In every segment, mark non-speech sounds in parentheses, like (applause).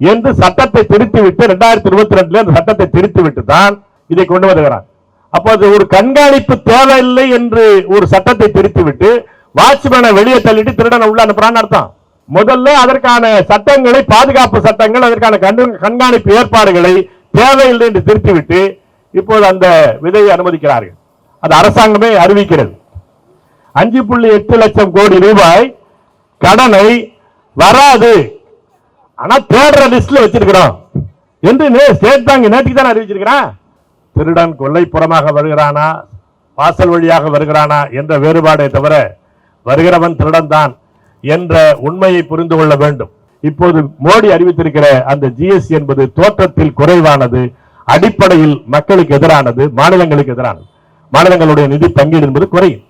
என்று சட்டத்தை திருத்தி விட்டு இரண்டாயிரத்தி இருபத்தி ரெண்டுல அந்த சட்டத்தை திருத்தி விட்டு தான் இதை கொண்டு வருகிறார். அப்போ அது ஒரு கண்காணிப்பு தேவையில்லை என்று ஒரு சட்டத்தை திருத்தி விட்டு வாட்ச்மேனை வெளியே தள்ளிட்டு திருடனை உள்ள அனுப்புறான்னு அர்த்தம். முதல்ல அதற்கான சட்டங்களை பாதுகாப்பு சட்டங்கள் அதற்கான கண்காணிப்பு ஏற்பாடுகளை தேவையில்லை என்று திருத்திவிட்டு இப்போது அந்த விதையை அனுமதிக்கிறார்கள். அது அரசாங்கமே அறிவிக்கிறது. அஞ்சு புள்ளி எட்டு லட்சம் கோடி ரூபாய் கடனை வராது. ஆனா தேடுற லிஸ்ட்ல வச்சிருக்கிறோம். என்று நே- ஸ்டேட் பேங்க் நேற்றுக்கு தான் அறிவிச்சிருக்கிறான் திருடன் கொள்ளைப்புறமாக வருகிறானா? வாசல் வழியாக வருகிறானா? என்ற வேறுபாடே தவிர வருகிறவன் திருடன் தான் என்ற உண்மையை புரிந்து கொள்ள வேண்டும். இப்போது மோடி அறிவித்திருக்கிற அந்த ஜிஎஸ்டி என்பது தோற்றத்தில் குறைவானது அடிப்படையில் மக்களுக்கு எதிரானது மாநிலங்களுக்கு எதிரானது. மாநிலங்களுடைய நிதி பங்கீடு என்பது குறையும்.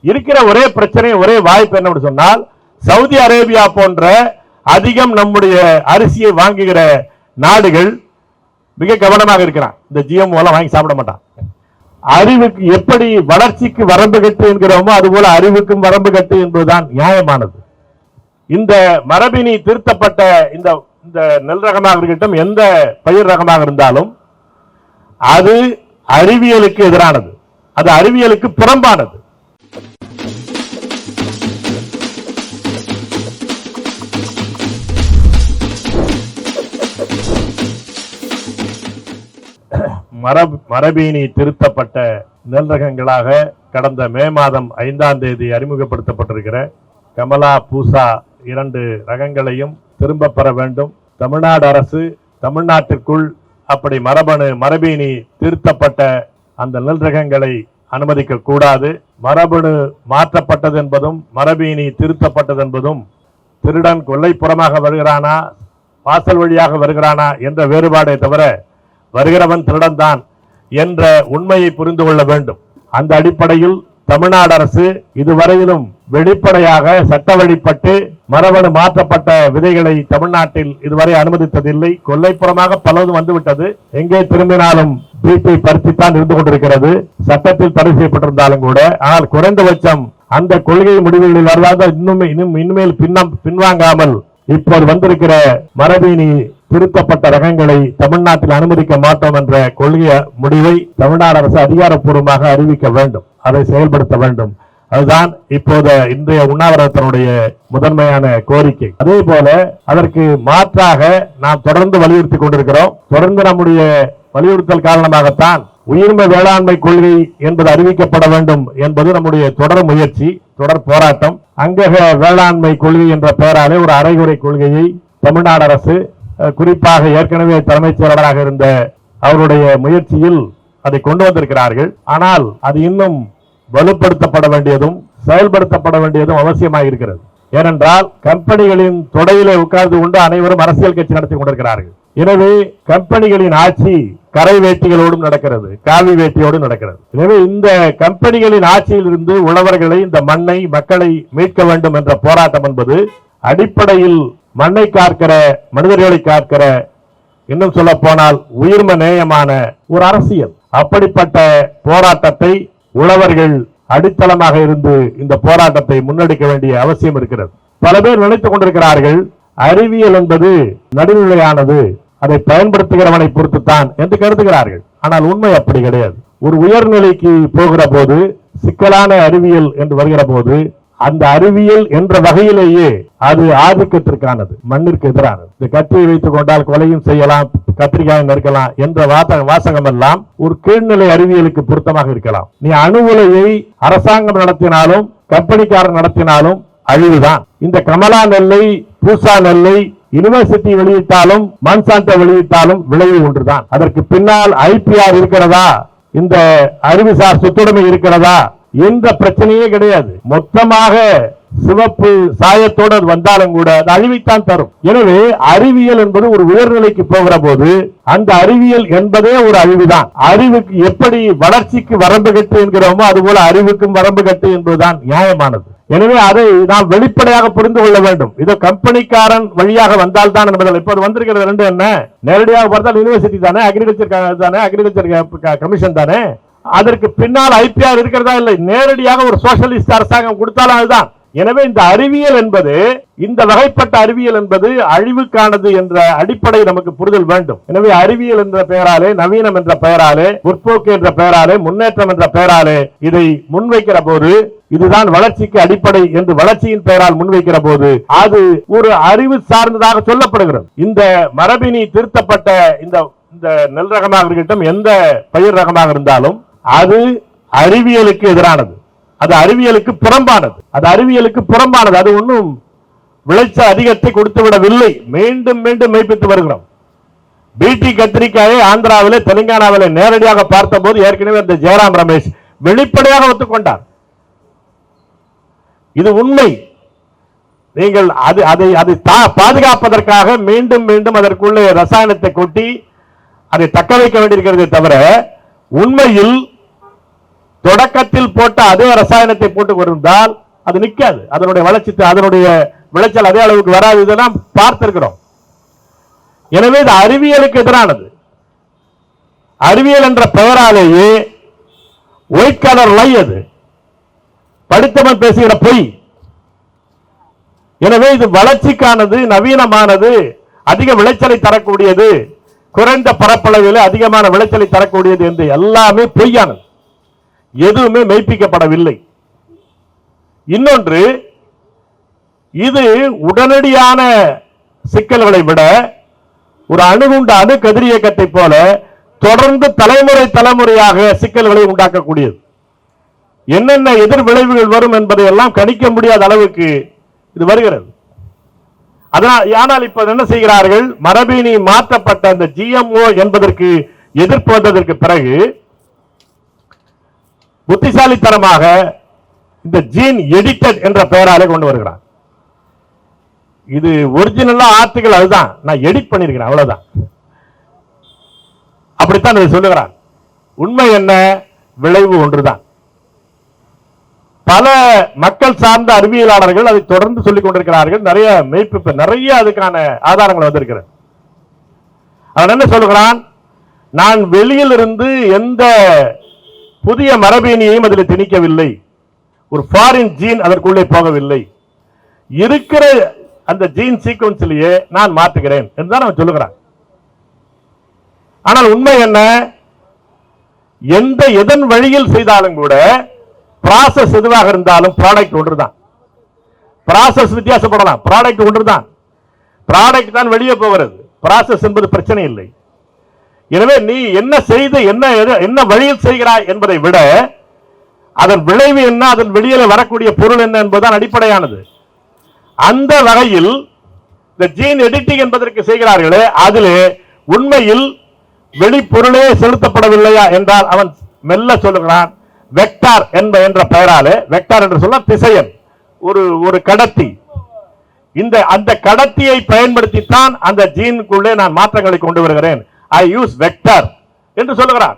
இருக்கிற ஒரே பிரச்சனை ஒரே வாய்ப்பு என்ன சொன்னால் சவுதி அரேபியா போன்ற அதிகம் நம்முடைய அரிசியை வாங்குகிற நாடுகள் மிக கவனமாக இருக்கிறான். இந்த ஜிஎம் வாங்கி சாப்பிட மாட்டான். அறிவுக்கு எப்படி வளர்ச்சிக்கு வரம்பு கட்டு என்கிறோமோ அதுபோல அறிவுக்கும் வரம்பு கட்டு என்பதுதான் நியாயமானது. இந்த மரபினி திருத்தப்பட்ட இந்த இந்த நெல் ரகமாக இருக்கட்டும் எந்த பயிர் ரகமாக இருந்தாலும் அது அறிவியலுக்கு எதிரானது. அது அறிவியலுக்கு புறம்பானது. மரபு மரபீனி திருத்தப்பட்ட நெல் ரகங்களாக கடந்த மே மாதம் ஐந்தாம் தேதி அறிமுகப்படுத்தப்பட்டிருக்கிற கமலா பூசா இரண்டு ரகங்களையும் திரும்ப பெற வேண்டும். தமிழ்நாடு அரசு தமிழ்நாட்டிற்குள் அப்படி மரபணு மரபீனி திருத்தப்பட்ட அந்த நெல் ரகங்களை அனுமதிக்க கூடாது. மரபணு மாற்றப்பட்டது என்பதும் மரபீனி திருத்தப்பட்டது என்பதும் திருடன் கொல்லைப்புறமாக வருகிறானா வாசல் வழியாக வருகிறானா என்ற வேறுபாடே தவிர வருகிறவன் திருடன் தான் என்ற உண்மையை புரிந்து கொள்ள வேண்டும். அந்த அடிப்படையில் தமிழ்நாடு அரசு இதுவரையிலும் வெளிப்படையாக சட்ட வழிபட்டு மரபணு மாற்றப்பட்ட விதைகளை தமிழ்நாட்டில் இதுவரை அனுமதித்ததில்லை. கொல்லைப்புறமாக பலதும் வந்துவிட்டது. எங்கே திரும்பினாலும் பிபி பருத்தித்தான் இருந்து கொண்டிருக்கிறது. சட்டத்தில் தடை செய்யப்பட்டிருந்தாலும் கூட. ஆனால் குறைந்தபட்சம் அந்த கொள்கை முடிவுகளில் வருவாங்க இன்னும் இன்னும் இனிமேல் பின்னம் பின்வாங்காமல் இப்போது வந்திருக்கிற மரபீனி திருத்தப்பட்ட ரகங்களை தமிழ்நாட்டில் அனுமதிக்க மாட்டோம் என்ற கொள்கை முடிவை தமிழ்நாடு அரசு அதிகாரப்பூர்வமாக அறிவிக்க வேண்டும். அதை செயல்படுத்த வேண்டும். அதுதான் இப்போது இன்றைய உண்ணாவிரதத்தினுடைய முதன்மையான கோரிக்கை. அதே போல அதற்கு மாற்றாக நாம் தொடர்ந்து வலியுறுத்தி கொண்டிருக்கிறோம். தொடர்ந்து நம்முடைய வலியுறுத்தல் காரணமாகத்தான் உயிர்ம வேளாண்மை கொள்கை என்பது அறிவிக்கப்பட வேண்டும் என்பது நம்முடைய தொடர் முயற்சி தொடர் போராட்டம். அங்கக வேளாண்மை கொள்கை என்ற பெயராலே ஒரு அரைகுறை கொள்கையை தமிழ்நாடு அரசு குறிப்பாக ஏற்கனவே தலைமைச் செயலாளராக இருந்த அவருடைய முயற்சியில் அதை கொண்டு வந்திருக்கிறார்கள். ஆனால் அது இன்னும் வலுப்படுத்தப்பட வேண்டியதும் செயல்படுத்தப்பட வேண்டியதும் அவசியமாக இருக்கிறது. ஏனென்றால் கம்பெனிகளின் தொடையிலே உட்கார்ந்து கொண்டு அனைவரும் அரசியல் கட்சி நடத்தி கொண்டிருக்கிறார்கள். எனவே கம்பெனிகளின் ஆட்சி கரை வேட்டிகளோடும் நடக்கிறது காவி வேட்டியோடும் நடக்கிறது. எனவே இந்த கம்பெனிகளின் ஆட்சியில் இருந்து உழவர்களை இந்த மண்ணை மக்களை மீட்க வேண்டும் என்ற போராட்டம் என்பது அடிப்படையில் மண்ணை காக்கிற மனிதர்களை காக்கிற இன்னும் சொல்ல போனால் உயிர்ம நேயமான ஒரு அரசியல். அப்படிப்பட்ட போராட்டத்தை உழவர்கள் அடித்தளமாக இருந்து இந்த போராட்டத்தை முன்னெடுக்க வேண்டிய அவசியம் இருக்கிறது. பல பேர் நினைத்துக் கொண்டிருக்கிறார்கள் அறிவியல் என்பது நடுநிலையானது அதை பயன்படுத்துகிறவனை பொறுத்துத்தான் என்று கருதுகிறார்கள். ஆனால் உண்மை அப்படி கிடையாது. ஒரு உயர்நிலைக்கு போகிற போது சிக்கலான அறிவியல் என்று வருகிற போது அந்த அறிவியல் என்ற வகையிலேயே அது ஆதிக்கத்திற்கானது மண்ணிற்கு எதிரானது. இந்த கத்தியை வைத்துக் கொண்டால் கொலையும் செய்யலாம் கத்திரிக்காயை நறுக்கலாம் என்ற வாச- வாசகம் எல்லாம் ஒரு கீழ்நிலை அறிவியலுக்கு பொருத்தமாக இருக்கலாம். நீ அணு உலையை அரசாங்கம் நடத்தினாலும் கம்பெனிக்காரன் நடத்தினாலும் அழிவுதான். இந்த கமலா நெல்லை பூசா நெல்லை யுனிவர்சிட்டி வெளியிட்டாலும் மான்சான்டோ வெளியிட்டாலும் விளைவு ஒன்றுதான். அதற்கு பின்னால் ஐபிஆர் இருக்கிறதா? இந்த அறிவுசார் சொத்துடைமை இருக்கிறதா? எந்த பிரச்சனையே கிடையாது. மொத்தமாக சிவப்பு சாயத்தோடு வந்தாலும் கூட அது அழிவைத்தான் தரும். எனவே அறிவியல் என்பது ஒரு உயர்நிலைக்கு போகிற போது அந்த அறிவியல் என்பதே ஒரு அழிவுதான். அறிவுக்கு எப்படி வளர்ச்சிக்கு வரம்பு கட்டு என்கிறோமோ அதுபோல அறிவுக்கும் வரம்பு கட்டு என்பதுதான் நியாயமானது. எனவே அதை நாம் வெளிப்படையாக புரிந்து கொள்ள வேண்டும். இது கம்பெனிக்காரன் வழியாக வந்தால் தான் என்பதால் இப்போது வந்திருக்கிறது ரெண்டு என்ன? நேரடியாக பார்த்தால் யூனிவர்சிட்டி தானே அக்ரிகல்ச்சர் தானே அக்ரிகல்ச்சர் கமிஷன் தானே? அதற்கு பின்னால் ஐபிஆர் இருக்கிறதா இல்லை? நேரடியாக ஒரு சோசியலிஸ்ட் அரசாங்கம் கொடுத்தாலும் அதுதான். எனவே இந்த அறிவியல் என்பது இந்த வகைப்பட்ட அறிவியல் என்பது அழிவுக்கானது என்ற அடிப்படை நமக்கு புரிதல் வேண்டும். எனவே அறிவியல் என்ற பெயராலே நவீனம் என்ற பெயராலே முற்போக்கு என்ற பெயராலே முன்னேற்றம் என்ற பெயராலே இதை முன்வைக்கிற போது இதுதான் வளர்ச்சிக்கு அடிப்படை என்று வளர்ச்சியின் பெயரால் முன்வைக்கிற போது அது ஒரு அறிவு சார்ந்ததாக சொல்லப்படுகிறது. இந்த மரபினி திருத்தப்பட்ட இந்த இந்த நெல் ரகமாக இருக்கட்டும் எந்த பயிர் ரகமாக இருந்தாலும் அது அறிவியலுக்கு எதிரானது. அது அறிவியலுக்கு புறம்பானது. அது அறிவியலுக்கு புறம்பானது. அது ஒன்றும் விளைச்ச அதிகத்தை கொடுத்து விடவில்லை மீண்டும் மீண்டும் மெய்ப்பித்து வருகிறோம். பிடி கத்திரிக்காயை ஆந்திராவிலே தெலுங்கானாவிலே நேரடியாக பார்த்தபோது ஏற்கனவே அந்த ஜெயராம் ரமேஷ் வெளிப்படையாக ஒத்துக்கொண்டார். இது உண்மை. நீங்கள் அது அதை அதை தா- பாதுகாப்பதற்காக மீண்டும் மீண்டும் அதற்குள்ளே ரசாயனத்தை கொட்டி அதை தக்க வைக்க வேண்டியிருக்கிறதே தவிர உண்மையில் தொடக்கத்தில் போட்ட அதே ரசாயனத்தை போட்டு வருந்தால் அது நிக்காது அதனுடைய வளர்ச்சி அதனுடைய விளைச்சல் அதே அளவுக்கு வராது இதெல்லாம் பார்த்திருக்கிறோம். எனவே இது அறிவியலுக்கு எதிரானது. அறிவியல் என்ற பெயராலேயே ஒயிட் கலர் லை அது. படித்தவன் பேசுகிற பொய். எனவே இது வளர்ச்சிக்கானது நவீனமானது அதிக விளைச்சலை தரக்கூடியது குறைந்த பரப்பளவில் அதிகமான விளைச்சலை தரக்கூடியது என்று எல்லாமே பொய்யானது. எதுவுமே மெய்ப்பிக்கப்படவில்லை. இன்னொன்று இது உடனடியான சிக்கல்களை விட ஒரு அணுகுண்ட அணு கதிரியக்கத்தை போல தொடர்ந்து தலைமுறை தலைமுறையாக சிக்கல்களை உண்டாக்கக்கூடியது. என்னென்ன எதிர் விளைவுகள் வரும் என்பதை எல்லாம் கணிக்க முடியாத அளவுக்கு இது வருகிறது. அதனால் ஆனால் இப்ப என்ன செய்கிறார்கள்? மரபினி மாற்றப்பட்ட அந்த ஜிஎம்ஓ என்பதற்கு எதிர்ப்பு வந்ததற்கு பிறகு புத்திசாலித்தனமாக இந்த ஜீன் எடிட்டட் என்ற பெயராலே கொண்டு வருகிறான் இது ஒரிஜினலா ஆர்டிகல் அதுதான். நான் எடிட் பண்ணியிருக்கிறேன் அவ்வளவுதான். அப்படித்தான் இதை சொல்லுகிறான் உண்மை என்ன? விளைவு ஒன்றுதான். பல மக்கள் சார்ந்த அறிவியலாளர்கள் அதை தொடர்ந்து சொல்லிக் கொண்டிருக்கிறார்கள். நிறைய மெய்ப்பு நிறைய அதுக்கான ஆதாரங்கள் வந்திருக்கிறது. அவன் என்ன சொல்லுகிறான்? நான் வெளியில் இருந்து எந்த புதிய மரபணியையும் அதில் திணிக்கவில்லை. ஒரு ஃபாரின் ஜீன் அதற்குள்ளே போகவில்லை. இருக்கிற அந்த ஜீன் சீக்வன்ஸ்லேயே நான் மாற்றுகிறேன் என்றுதான் அவன் சொல்லுகிறான். ஆனால் உண்மை என்ன? எந்த எதன் வழியில் செய்தாலும் கூட ப்ராசஸ் எதுவாக இருந்தாலும் ப்ராடக்ட் ஒன்று தான் ப்ராசஸ் வித்தியாசப்படலாம். ப்ராடக்ட் ஒன்று தான் ப்ராடக்ட் தான் வெளியே போகிறது. ப்ராசஸ் என்பது பிரச்சனை இல்லை. எனவே நீ என்ன செய்து என்ன என்ன வழியில் செய்கிறாய் என்பதை விட அதன் விளைவு என்ன அதன் வெளியில வரக்கூடிய பொருள் என்ன என்பதுதான் அடிப்படையானது. அந்த வகையில் இந்த ஜீன் எடிட்டிங் என்பதற்கு செய்கிறார்களே அதிலே உண்மையில் வெளிப்பொருளே செலுத்தப்படவில்லையா என்றால் அவன் மெல்ல சொல்லுகிறான் வெக்டார் என்ப என்ற பெயராலே வெக்டார் என்று சொல்ல திசையன் ஒரு ஒரு கடத்தி. இந்த அந்த கடத்தியை பயன்படுத்தித்தான் அந்த ஜீனுக்குள்ளே நான் மாற்றங்களை கொண்டு வருகிறேன். ஐ யூஸ் வெக்டார் என்று சொல்லுகிறான்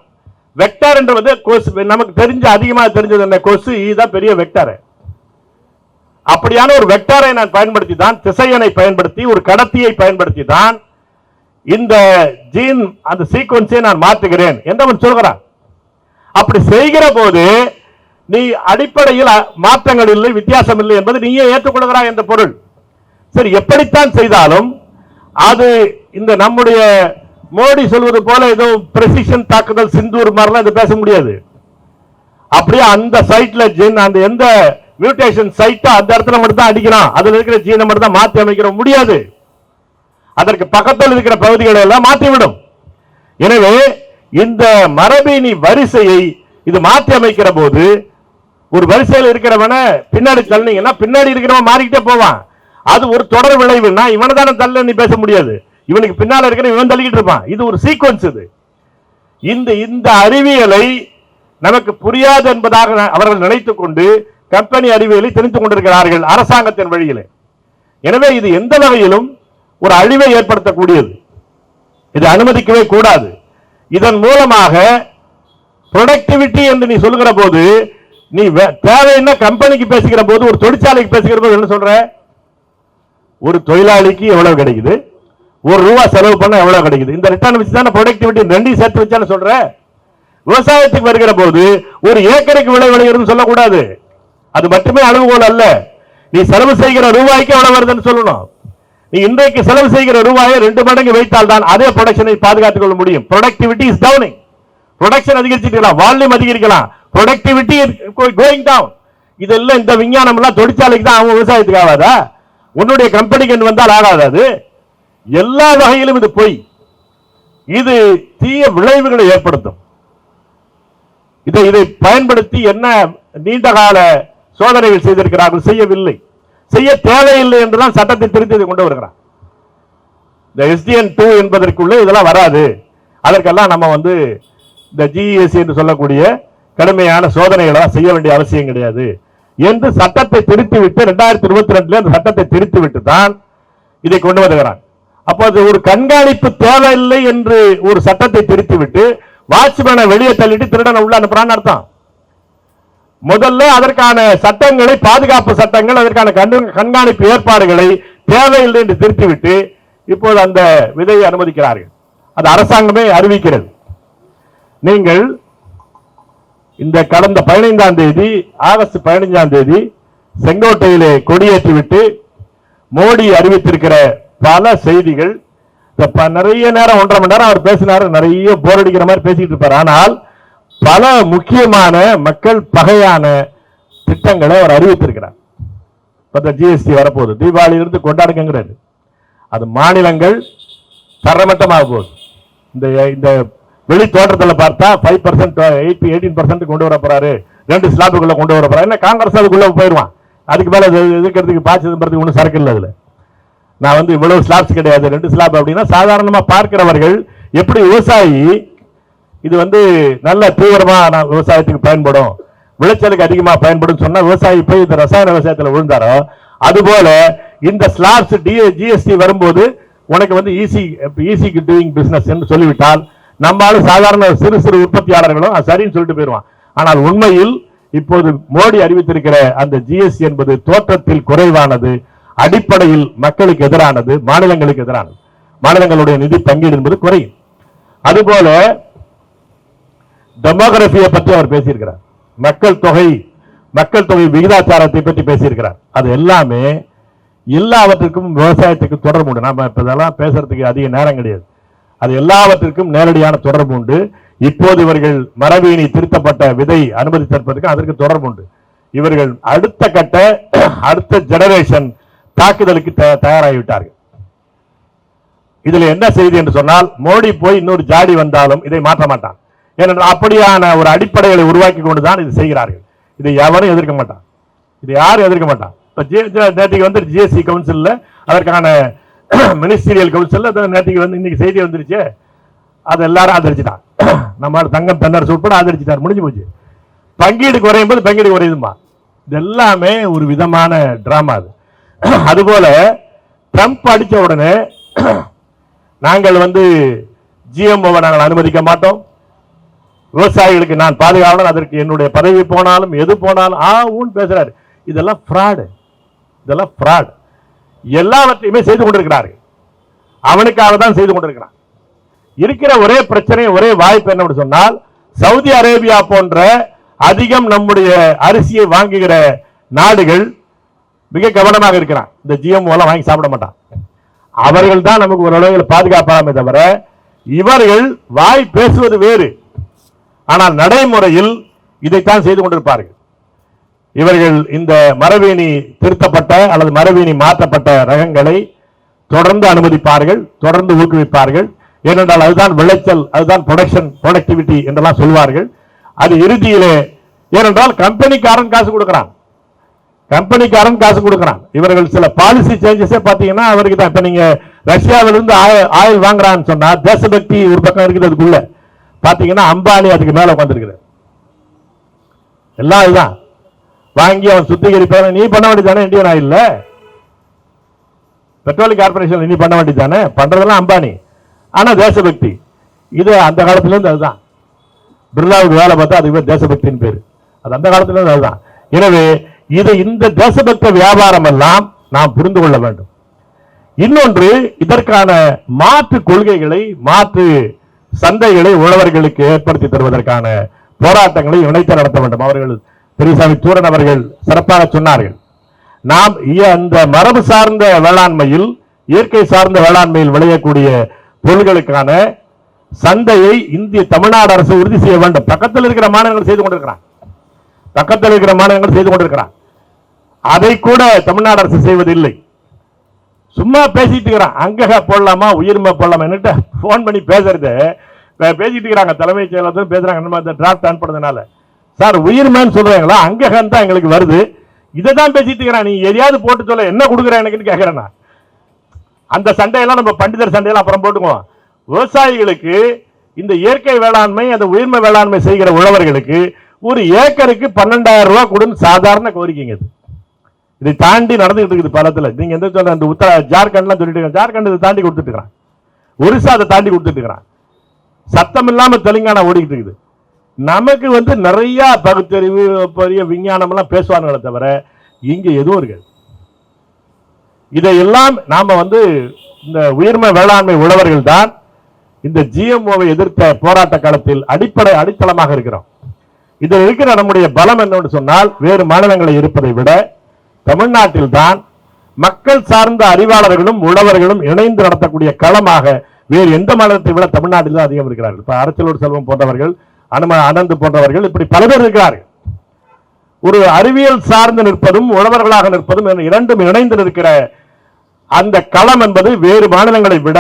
வெக்டார் என்றது கொசு நமக்கு தெரிஞ்ச அதிகமாக தெரிஞ்சது என்ன? கொசு இதுதான் e பெரிய வெக்டார் அப்படியான ஒரு வெக்டாரை நான் பயன்படுத்தி தான் திசையனை பயன்படுத்தி ஒரு கடத்தியை பயன்படுத்தி தான் இந்த ஜீன் அந்த சீக்வன்ஸை நான் மாற்றுகிறேன் என்று அவன் சொல்கிறான். அப்படி செய்கிற போது நீ அடிப்படையில் மாற்றங்கள் இல்லை வித்தியாசம் இல்லை என்பது நீயே ஏற்றுக்கொள்கிறாய் என்ற பொருள். சரி எப்படித்தான் செய்தாலும் அது இந்த நம்முடைய மோடி சொல்வது போல ஏதோ பிரசிஷன் தாக்குதல் சிந்தூர் மாதிரிலாம் இது பேச முடியாது. அப்படியே அந்த சைட்ல ஜீன் அந்த எந்த மியூட்டேஷன் சைட்டோ அந்த இடத்துல மட்டும் தான் அடிக்கலாம் அதில் இருக்கிற ஜீனை மட்டும் தான் மாற்றி அமைக்கிற முடியாது. அதற்கு பக்கத்தில் இருக்கிற பகுதிகளை எல்லாம் மாற்றிவிடும் எனவே இந்த மரபினி வரிசையை இது மாற்றி அமைக்கிற போது ஒரு வரிசையில் இருக்கிறவன பின்னாடி தள்ளினீங்கன்னா பின்னாடி இருக்கிறவன் மாறிக்கிட்டே போவான். அது ஒரு தொடர் விளைவுன்னா இவனை தானே தள்ள நீ பேச முடியாது. இவனுக்கு பின்னால இருக்கிற இவன் தள்ளிக்கிட்டு இருப்பான். இது ஒரு சீக்வன்ஸ் இது. இந்த இந்த அறிவியலை நமக்கு புரியாது என்பதாக அவர்கள் நினைத்துக் கொண்டு கம்பெனி அறிவியலை தெரிந்து கொண்டிருக்கிறார்கள் அரசாங்கத்தின் வழியிலே. எனவே இது எந்த வகையிலும் ஒரு அழிவை ஏற்படுத்தக்கூடியது. இது அனுமதிக்கவே கூடாது. இதன் மூலமாக ப்ரொடக்டிவிட்டி என்று நீ சொல்லுகிற போது நீ வே- தேவைன்னா கம்பெனிக்கு பேசுகிற போது ஒரு தொழிற்சாலைக்கு பேசுகிற போது என்ன சொல்ற? ஒரு தொழிலாளிக்கு எவ்வளவு கிடைக்குது? ஒரு ரூபா செலவு பண்ண எவ்வளோ கிடைக்குது? இந்த ரிட்டர்ன் வச்சு தானே ப்ரொடக்டிவிட்டி ரெண்டையும் சேர்த்து வச்சானு சொல்கிறேன் விவசாயத்துக்கு வருகிற போது ஒரு ஏக்கருக்கு விலை விளைகிறதுன்னு சொல்லக்கூடாது. அது மட்டுமே அளவுகோல் அல்ல. நீ செலவு செய்கிற ரூபாய்க்கு எவ்வளவு வருதுன்னு சொல்லணும். நீ இன்றைக்கு செலவு செய்கிற ரூபாயை ரெண்டு மடங்கு வைத்தால் தான் அதே ப்ரொடக்ஷனை பாதுகாத்துக் கொள்ள முடியும். ப்ரொடக்டிவிட்டி இஸ் டவுனிங் ப்ரொடக்ஷன் அதிகரிச்சிருக்கலாம். வால்யூம் அதிகரிக்கலாம். ப்ரொடக்டிவிட்டி கோயிங் டவுன் இதெல்லாம் இந்த விஞ்ஞானம் எல்லாம் தொழிற்சாலைக்கு தான் அவன் விவசாயத்துக்கு ஆகாதா? உன்னுடைய கம்பெனிக்கு வந்தால் ஆகாது அது? எல்லா வகையிலும் இது பொய். இது தீய விளைவுகளை ஏற்படுத்தும். இதை இதை பயன்படுத்தி என்ன நீண்ட கால சோதனைகள் செய்திருக்கிறார்கள்? செய்யவில்லை. செய்ய தேவையில்லை என்றுதான் சட்டத்தை திருத்தி இதை கொண்டு வருகிறார். இந்த எஸ்டிஎன் டூ என்பதற்குள்ளே இதெல்லாம் வராது. அதற்கெல்லாம் நம்ம வந்து இந்த ஜிஎஸ்சி என்று சொல்லக்கூடிய கடுமையான சோதனைகளை செய்ய வேண்டிய அவசியம் கிடையாது. என்று சட்டத்தை திருத்தி விட்டு ரெண்டாயிரத்தி இருபத்தி ரெண்டுல அந்த சட்டத்தை திருத்தி விட்டு தான் இதை கொண்டு வருகிறான் அப்போ அது ஒரு கண்காணிப்பு தேவையில்லை என்று ஒரு சட்டத்தை திருத்திவிட்டு வாட்ச்மேனை வெளியே தள்ளிட்டு திருடனை உள்ள அனுப்புறான்னு அர்த்தம். முதல்ல அதற்கான சட்டங்களை பாதுகாப்பு சட்டங்கள் அதற்கான கண்டு- கண்காணிப்பு ஏற்பாடுகளை தேவையில்லை என்று திருத்திவிட்டு இப்போது அந்த விதையை அனுமதிக்கிறார்கள். அது அரசாங்கமே அறிவிக்கிறது. நீங்கள் இந்த கடந்த பதினைந்தாம் தேதி ஆகஸ்ட் பதினைஞ்சாம் தேதி செங்கோட்டையிலே கொடியேற்றிவிட்டு மோடி அறிவித்திருக்கிற பல செய்திகள். நிறைய நேரம் ஒன்றரை மணி நேரம் அவர் பேசினாரு. நிறைய போர் அடிக்கிற மாதிரி பேசிட்டு இருப்பார். ஆனால் பல முக்கியமான மக்கள் பகையான திட்டங்களை அவர் அறிவித்திருக்கிறார். இப்போ ஜிஎஸ்டி வரப்போகுது. தீபாவளியிலிருந்து கொண்டாடுங்கிறாரு அது மாநிலங்கள் தரமட்டமாக போகுது. இந்த இந்த வெளி தோற்றத்தில் பார்த்தா five percent eight eighteen percent கொண்டு வர போறாரு. ரெண்டு ஸ்லாப்புக்குள்ள கொண்டு வர போறாரு. என்ன காங்கிரஸ் அதுக்குள்ளே போயிடுவான் அதுக்கு மேலே இது எதுக்கிறதுக்கு பா சிதம்பரத்துக்கு ஒன்றும் சரக்கு இல்லை அதில். நான் வந்து இவ்வளவு ஸ்லாப்ஸ் கிடையாது. ரெண்டு ஸ்லாப் அப்படின்னா சாதாரணமாக பார்க்கிறவர்கள் எப்படி விவசாயி இது வந்து நல்ல தீவிரமாக நான் விவசாயத்துக்கு பயன்படும் விளைச்சலுக்கு அதிகமாக பயன்படும் சொன்னால் விவசாயி போய் இந்த ரசாயன விவசாயத்தில் விழுந்தாரோ அதுபோல இந்த ஸ்லாப்ஸ் ஜிஎஸ்டி வரும்போது உனக்கு வந்து ஈஸி ஈஸிக்கு டூயிங் பிஸ்னஸ் என்று சொல்லிவிட்டால் நம்மளால சாதாரண சிறு சிறு உற்பத்தியாளர்களும் அது சரின்னு சொல்லிட்டு போயிடுவான். ஆனால் உண்மையில் இப்போது மோடி அறிவித்திருக்கிற அந்த ஜிஎஸ்டி என்பது தோற்றத்தில் குறைவானது. அடிப்படையில் மக்களுக்கு எதிரானது மாநிலங்களுக்கு எதிரானது. மாநிலங்களுடைய நிதி பங்கீடு என்பது குறையும். அதுபோல டெமோகிராபியை பற்றி அவர் பேசியிருக்கிறார். மக்கள் தொகை மக்கள் தொகை விகிதாச்சாரத்தை பற்றி பேசியிருக்கிறார். அது எல்லாமே எல்லாவற்றிற்கும் விவசாயத்துக்கு தொடர்பு உண்டு. நம்ம இப்ப இதெல்லாம் பேசுறதுக்கு அதிக நேரம் கிடையாது. அது எல்லாவற்றிற்கும் நேரடியான தொடர்பு உண்டு. இப்போது இவர்கள் மரபீனி திருத்தப்பட்ட விதை அனுமதித்திருப்பதற்கு அதற்கு தொடர்பு உண்டு. இவர்கள் அடுத்த கட்ட அடுத்த ஜெனரேஷன் தாக்குதலுக்கு தயாராகிவிட்டார்கள். இதுல என்ன செய்தி என்று சொன்னால் மோடி போய் இன்னொரு ஜாடி வந்தாலும் இதை மாற்ற மாட்டான். ஏனென்றால் அப்படியான ஒரு அடிப்படைகளை உருவாக்கி கொண்டுதான் இது செய்கிறார்கள். இதை எவரும் எதிர்க்க மாட்டான். இது யாரும் எதிர்க்க மாட்டான். இப்போ ஜே நேற்றுக்கு வந்து ஜிஎஸ்சி கவுன்சில்ல அதற்கான மினிஸ்டீரியல் கவுன்சிலில் நேற்றுக்கு வந்து இன்னைக்கு செய்தி வந்துருச்சு. அதை எல்லாரும் ஆதரிச்சிட்டான். (clears throat) நம்ம தங்கம் தென்னரசு உட்பட ஆதரிச்சிட்டார். முடிஞ்சு போச்சு. பங்கீடு குறையும் போது பங்கீடு குறையுதுமா இது எல்லாமே ஒரு விதமான டிராமா அது. (clears throat) அதுபோல ட்ரம்ப் அடிச்ச உடனே (clears throat) நாங்கள் வந்து ஜிஎம்ஓவை நாங்கள் அனுமதிக்க மாட்டோம். விவசாயிகளுக்கு நான் பாதுகாவலன் அதற்கு என்னுடைய பதவி போனாலும் எது போனாலும் ஆ ஊன் பேசுறாரு. இதெல்லாம் ஃப்ராடு இதெல்லாம் ஃப்ராட் எல்லாவற்றையுமே செய்து கொண்டிருக்கிறார்கள். அவனுக்காக தான் செய்து கொண்டிருக்கிறான். இருக்கிற ஒரே பிரச்சனை ஒரே வாய்ப்பு என்ன சொன்னால் சவுதி அரேபியா போன்ற அதிகம் நம்முடைய அரிசியை வாங்குகிற நாடுகள் மிக கவனமாக இருக்கிறான். இந்த ஜிஎம் எல்லாம் வாங்கி சாப்பிட மாட்டான். அவர்கள் தான் நமக்கு ஒரு அளவில் பாதுகாப்பாமே தவிர இவர்கள் வாய் பேசுவது வேறு. ஆனால் நடைமுறையில் இதைத்தான் செய்து கொண்டிருப்பார்கள். இவர்கள் இந்த மரவேணி திருத்தப்பட்ட அல்லது மரவேணி மாற்றப்பட்ட ரகங்களை தொடர்ந்து அனுமதிப்பார்கள் தொடர்ந்து ஊக்குவிப்பார்கள். ஏனென்றால் அதுதான் விளைச்சல் அதுதான் ப்ரொடக்ஷன் ப்ரொடக்டிவிட்டி என்றெல்லாம் சொல்வார்கள். அது இறுதியிலே ஏனென்றால் கம்பெனிக்காரன் காசு கொடுக்கிறான். கம்பெனிக்காரன் காசு கொடுக்குறான். இவர்கள் சில பாலிசி சேஞ்சஸே பாத்தீங்கன்னா அவருக்கு தான். இப்போ நீங்கள் ரஷ்யாவிலிருந்து ஆயில் ஆயில் வாங்குறான்னு சொன்னா தேசபக்தி ஒரு பக்கம் இருக்குது அதுக்குள்ள. பாத்தீங்கன்னா அம்பானி அதுக்கு மேல உட்காந்துருக்குது எல்லாம் இதுதான். வாங்கி அவன் சுத்திகரிப்பான நீ பண்ண வேண்டியதானே இந்தியன் ஆயில்ல பெட்ரோலியம் கார்பரேஷன் நீ பண்ண வேண்டியதானே பண்ணுறதெல்லாம் அம்பானி. ஆனா தேசபக்தி. இது அந்த காலத்துல இருந்து அதுதான். பிர்லாவுக்கு வேலை பார்த்தா அதுக்கு பேர் தேசபக்தின்னு பேரு. அது அந்த காலத்துலேருந்து அதுதான். எனவே இது இந்த தேசபக்த வியாபாரம் எல்லாம் நாம் புரிந்து கொள்ள வேண்டும். இன்னொன்று இதற்கான மாற்று கொள்கைகளை மாற்று சந்தைகளை உழவர்களுக்கு ஏற்படுத்தி தருவதற்கான போராட்டங்களை இணைத்து நடத்த வேண்டும். அவர்கள் பெரியசாமி சூரன் அவர்கள் சிறப்பாக சொன்னார்கள். நாம் இய- அந்த மரபு சார்ந்த வேளாண்மையில் இயற்கை சார்ந்த வேளாண்மையில் விளையக்கூடிய பொருள்களுக்கான சந்தையை இந்திய தமிழ்நாடு அரசு உறுதி செய்ய வேண்டும். பக்கத்தில் இருக்கிற மாநிலங்கள் செய்து கொண்டிருக்கிறான். பக்கத்தில் இருக்கிற மாநிலங்கள் செய்து கொண்டிருக்கிறான். அதை கூட தமிழ்நாடு அரசு செய்வதில்லை. சும்மா பேசிட்டு இருக்கிறான். அங்கக போடலாமா? உயிர்மை போடலாமா? ஃபோன் பண்ணி பேசுறது. பேசிட்டு இருக்கிறாங்க. தலைமைச் செயலாளர் பேசுறாங்க. நம்ம இந்த டிராஃப்ட் அனுப்புறதுனால சார் உயிர்மைன்னு சொல்றாங்களா? அங்ககம் தான் எங்களுக்கு வருது. இதை தான் பேசிட்டு இருக்கிறான். நீ எதையாவது போட்டு சொல்ல என்ன கொடுக்குற எனக்குன்னு கேட்கிறேன் நான். அந்த சண்டையெல்லாம் நம்ம பண்டிதர் சண்டையெல்லாம் அப்புறம் போட்டுக்குவோம். விவசாயிகளுக்கு இந்த இயற்கை வேளாண்மை அந்த உயிர்மை வேளாண்மை செய்கிற உழவர்களுக்கு ஒரு ஏக்கருக்கு பன்னெண்டாயிரம் ரூபா கொடுன்னு சாதாரண கோரிக்கைங்க இதை தாண்டி நடந்துகிட்டு இருக்குது பலத்துல. நீங்க எந்த சொல்ற அந்த உத்தர ஜார்க்கண்ட்லாம் சொல்லிட்டு இருக்காங்க. ஜார்க்கண்ட் இதை தாண்டி கொடுத்துட்டு இருக்கிறான். ஒரிசா அதை தாண்டி கொடுத்துட்டு இருக்கிறான். சத்தம் இல்லாம தெலுங்கானா ஓடிக்கிட்டு இருக்குது. நமக்கு வந்து நிறைய பகுத்தறிவு பெரிய விஞ்ஞானம் எல்லாம் பேசுவாங்களே தவிர இங்க எதுவும் இருக்காது. இதையெல்லாம் நாம வந்து இந்த உயிர்ம வேளாண்மை உழவர்கள் தான் இந்த ஜிஎம்ஓவை எதிர்த்த போராட்ட காலத்தில் அடிப்படை அடித்தளமாக இருக்கிறோம். இதில் இருக்கிற நம்முடைய பலம் என்னன்னு சொன்னால் வேறு மாநிலங்களில் இருப்பதை விட தமிழ்நாட்டில் தான் மக்கள் சார்ந்த அறிவாளர்களும் உழவர்களும் இணைந்து நடத்தக்கூடிய களமாக வேறு எந்த மாநிலத்தை விட தமிழ்நாட்டில் தான் அதிகம் இருக்கிறார்கள். இப்போ அரசலூர் செல்வம் போன்றவர்கள் அனும அனந்து போன்றவர்கள் இப்படி பல பேர் இருக்கிறார்கள். ஒரு அறிவியல் சார்ந்து நிற்பதும் உழவர்களாக நிற்பதும் என இரண்டும் இணைந்து நிற்கிற அந்த களம் என்பது வேறு மாநிலங்களை விட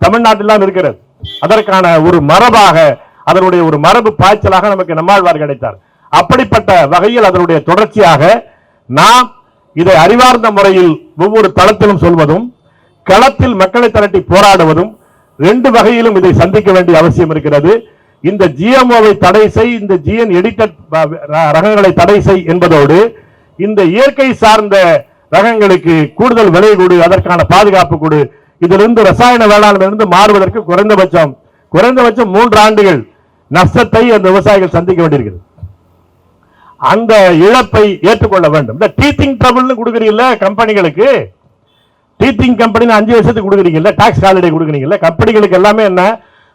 தமிழ்நாட்டில் இருக்கிறது. அதற்கான ஒரு மரபாக அதனுடைய ஒரு மரபு பாய்ச்சலாக நமக்கு நம்மாழ்வார் கிடைத்தார். அப்படிப்பட்ட வகையில் அதனுடைய தொடர்ச்சியாக நாம் இதை அறிவார்ந்த முறையில் ஒவ்வொரு தளத்திலும் சொல்வதும் களத்தில் மக்களை திரட்டி போராடுவதும் ரெண்டு வகையிலும் இதை சந்திக்க வேண்டிய அவசியம் இருக்கிறது. இந்த ஜிஎம்ஓவை தடை செய் இந்த ஜிஎன் எடிட்டட் ரகங்களை தடை செய் என்பதோடு இந்த இயற்கை சார்ந்த ரகங்களுக்கு கூடுதல் விலை கொடு அதற்கான பாதுகாப்பு கொடு. இதிலிருந்து ரசாயன வேளாண்மையிலிருந்து மாறுவதற்கு குறைந்தபட்சம் குறைந்தபட்சம் மூன்று ஆண்டுகள் நஷ்டத்தை அந்த விவசாயிகள் சந்திக்க வேண்டியிருக்கிறது. அந்த இழப்பை ஏற்றுக்கொள்ள வேண்டும். இந்த டீத்திங் ட்ரபிள்னு கொடுக்குறீங்கல்ல கம்பெனிகளுக்கு டீத்திங் கம்பெனி அஞ்சு வருஷத்துக்கு கொடுக்குறீங்கல்ல டாக்ஸ் ஹாலிடே கொடுக்குறீங்கல்ல கம்பெனிகளுக்கு எல்லாமே என்ன?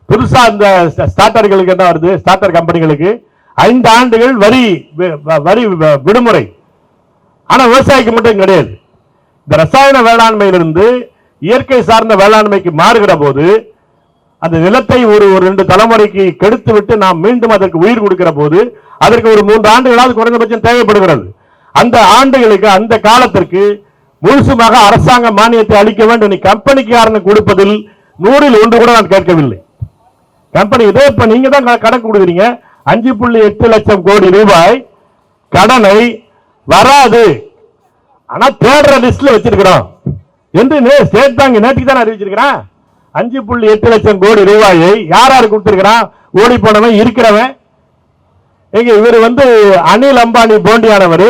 புதுசாக இந்த ஸ்டார்டர்களுக்கு என்ன வருது? ஸ்டார்டர் கம்பெனிகளுக்கு ஐந்து ஆண்டுகள் வரி வ- வரி விடுமுறை. ஆனால் விவசாயிக்கு மட்டும் கிடையாது. இந்த ரசாயன வேளாண்மையிலிருந்து இயற்கை சார்ந்த வேளாண்மைக்கு மாறுகிற போது அந்த நிலத்தை ஒரு ஒரு ரெண்டு தலைமுறைக்கு கெடுத்து விட்டு நாம் மீண்டும் அதற்கு உயிர் கொடுக்கிற போது அதற்கு ஒரு மூன்று ஆண்டுகளாவது குறைந்தபட்சம் தேவைப்படுகிறது. அந்த ஆண்டுகளுக்கு அந்த காலத்திற்கு முழுசுமாக அரசாங்க மானியத்தை அளிக்க வேண்டும் நீ கம்பெனிக்காரனுக்கு கொடுப்பதில் நூறில் ஒன்று கூட நான் கேட்கவில்லை. கம்பெனி இதே இப்ப நீங்க தான் க- கணக்கு கொடுக்குறீங்க. அஞ்சு புள்ளி எட்டு லட்சம் கோடி ரூபாய் கடனை வராது. ஆனா தேடுற லிஸ்ட்ல வச்சிருக்கிறோம். என்று ஸ்டேட் பேங்க் நேற்றுக்கு தான் அறிவிச்சிருக்கிறான். அஞ்சு புள்ளி எட்டு லட்சம் கோடி ரூபாயை யார் யார் கொடுத்திருக்கிறான்? ஓடி போனவன் இருக்கிறவன். எங்க இவர் வந்து அனில் அம்பானி போண்டியானவர்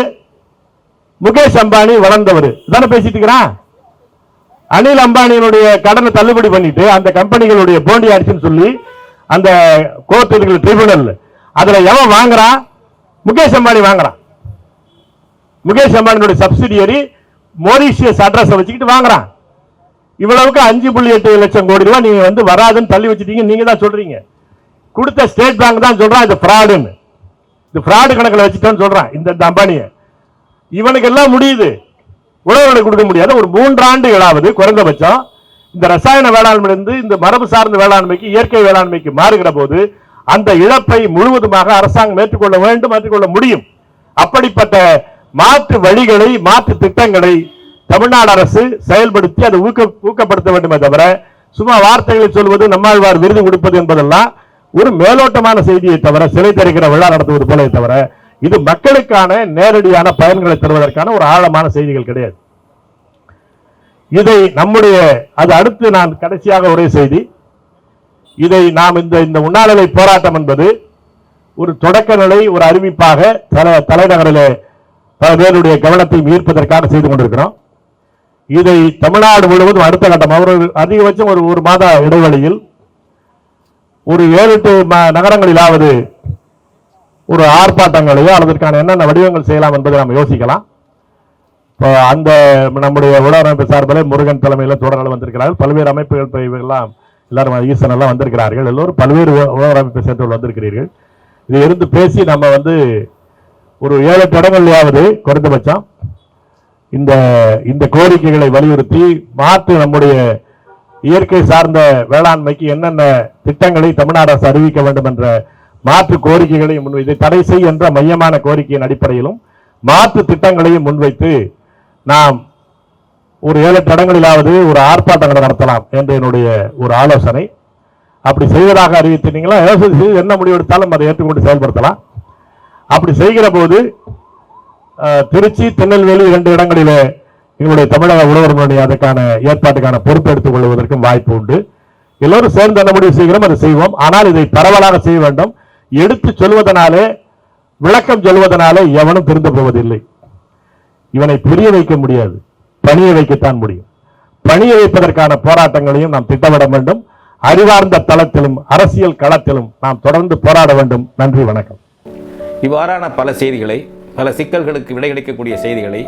முகேஷ் அம்பானி வளர்ந்தவர். தானே பேசிட்டு இருக்கிறான் அனில் அம்பானியினுடைய கடனை தள்ளுபடி பண்ணிட்டு அந்த கம்பெனிகளுடைய போண்டி ஆயிடுச்சுன்னு சொல்லி அந்த கோர்ட் இருக்கிற ட்ரிபியூனல் அதுல எவன் வாங்குறான் முகேஷ் அம்பானி வாங்குறான் முகேஷ் அம்பானியுடைய சப்சிடியரி மொரிஷியஸ் அட்ரஸ் வச்சுக்கிட்டு வாங்குறான் இவ்வளவுக்கு அஞ்சு புள்ளி எட்டு லட்சம் கோடி ரூபாய் நீங்க வந்து வராதுன்னு தள்ளி வச்சுட்டீங்க நீங்க தான் சொல்றீங்க. கொடுத்த ஸ்டேட் பேங்க் தான் சொல்றான் இது ஃப்ராடுன்னு இந்த ஃப்ராடு கணக்கில் வச்சுட்டோன்னு சொல்றான் இந்த அம்பானியை. இவனுக்கு எல்லாம் முடியுது. உழவர்களுக்கு கொடுக்க முடியாத. ஒரு மூன்றாண்டுகளாவது குறைந்தபட்சம் இந்த ரசாயன வேளாண்மையிலிருந்து இந்த மரபு சார்ந்த வேளாண்மைக்கு இயற்கை வேளாண்மைக்கு மாறுகிற போது அந்த இழப்பை முழுவதுமாக அரசாங்கம் ஏற்றுக்கொள்ள வேண்டும் ஏற்றுக்கொள்ள முடியும். அப்படிப்பட்ட மாற்று வழிகளை மாற்று திட்டங்களை தமிழ்நாடு அரசு செயல்படுத்தி அதை ஊக்க ஊக்கப்படுத்த வேண்டுமே தவிர சும்மா வார்த்தைகளை சொல்வது நம்மாழ்வார் விருது கொடுப்பது என்பதெல்லாம் ஒரு மேலோட்டமான செய்தியை தவிர சிலை தெரிகிற விழா நடத்துவது போல தவிர இது மக்களுக்கான நேரடியான பயன்களை தருவதற்கான ஒரு ஆழமான செய்திகள் கிடையாது. இதை நம்முடைய அது அடுத்து நான் கடைசியாக ஒரே செய்தி. இதை நாம் இந்த இந்த உண்ணாநிலை போராட்டம் என்பது ஒரு தொடக்க நிலை ஒரு அறிவிப்பாக தல தலைநகரில் பல பேருடைய கவனத்தை ஈர்ப்பதற்காக செய்து கொண்டிருக்கிறோம். இதை தமிழ்நாடு முழுவதும் அடுத்த கட்டம் ஒரு அதிகபட்சம் ஒரு ஒரு மாத இடைவெளியில் ஒரு ஏழு எட்டு ம- நகரங்களிலாவது ஒரு ஆர்ப்பாட்டங்களையோ அதற்கான என்னென்ன வடிவங்கள் செய்யலாம் என்பதை நாம் யோசிக்கலாம். இப்போ அந்த நம்முடைய உலக அமைப்பு சார்பில் முருகன் தலைமையில் தொடர்கள் வந்திருக்கிறார்கள். பல்வேறு அமைப்புகள் இவர்கள்லாம் எல்லாரும் ஈசன் எல்லாம் வந்திருக்கிறார்கள். எல்லோரும் பல்வேறு உடலமைப்பை உலக சேர்ந்தவர்கள் வந்திருக்கிறீர்கள். இதை இருந்து பேசி நம்ம வந்து ஒரு ஏழு எட்டு இடங்கள்லையாவது குறைந்தபட்சம் இந்த இந்த கோரிக்கைகளை வலியுறுத்தி மாற்று நம்முடைய இயற்கை சார்ந்த வேளாண்மைக்கு என்னென்ன திட்டங்களை தமிழ்நாடு அரசு அறிவிக்க வேண்டும் என்ற மாற்று கோரிக்கைகளையும் முன்வைத்து தடை செய் என்ற மையமான கோரிக்கையின் அடிப்படையிலும் மாற்று திட்டங்களையும் முன்வைத்து நாம் ஒரு ஏழு இடங்களிலாவது ஒரு ஆர்ப்பாட்டங்களை நடத்தலாம் என்று என்னுடைய ஒரு ஆலோசனை. அப்படி செய்வதாக அறிவித்திருந்தீங்களா? யோசனை செய்து என்ன முடிவெடுத்தாலும் அதை ஏற்றுக்கொண்டு செயல்படுத்தலாம். அப்படி செய்கிற போது திருச்சி திருநெல்வேலி இரண்டு இடங்களிலே எங்களுடைய தமிழக உழவர் முன்னணி அதற்கான ஏற்பாட்டுக்கான பொறுப்பு எடுத்துக் கொள்வதற்கும் வாய்ப்பு உண்டு. எல்லோரும் சேர்ந்து அந்த முடிவு செய்கிறோம் அதை செய்வோம். ஆனால் இதை பரவலாக செய்ய வேண்டும். எடுத்து சொல்வதனாலே விளக்கம் சொல்வதனாலே எவனும் திருந்த போவதில்லை. இவனை புரிய வைக்க முடியாது. பணிய வைக்கத்தான் முடியும். பணிய வைப்பதற்கான போராட்டங்களையும் நாம் திட்டமிட வேண்டும். அறிவார்ந்த தளத்திலும் அரசியல் களத்திலும் நாம் தொடர்ந்து போராட வேண்டும். நன்றி வணக்கம். இவ்வாறான பல செய்திகளை பல சிக்கல்களுக்கு விடை கிடைக்கக்கூடிய செய்திகளை